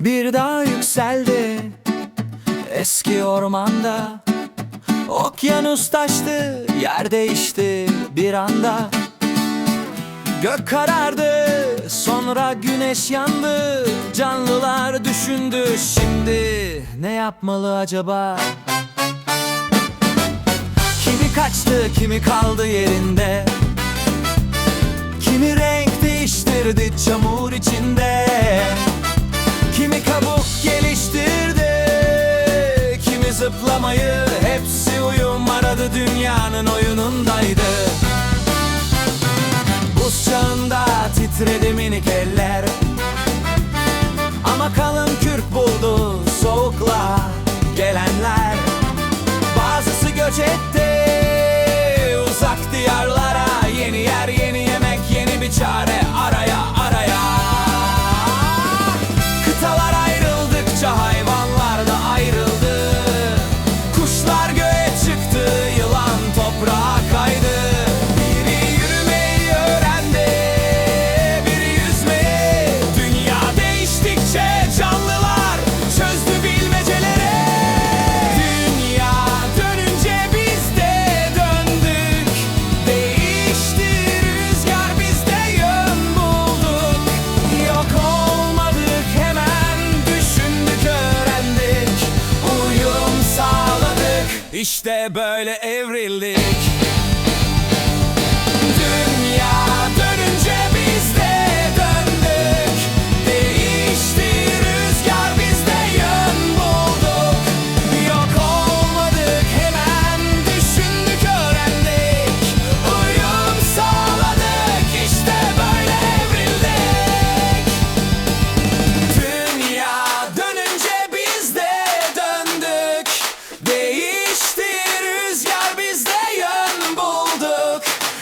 Bir dağ yükseldi eski ormanda. Okyanus taştı yer değişti bir anda. Gök karardı sonra güneş yandı. Canlılar düşündü şimdi ne yapmalı acaba? Kimi kaçtı kimi kaldı yerinde? Kimi renk değiştirdi çamur zıplamayı Hepsi uyum aradı dünyanın oyunundaydı. Buz çağında titredi minik eller. Ama kalın kürk buldu soğukla gelenler. Bazısı göç etti İşte böyle evrildik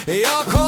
Yok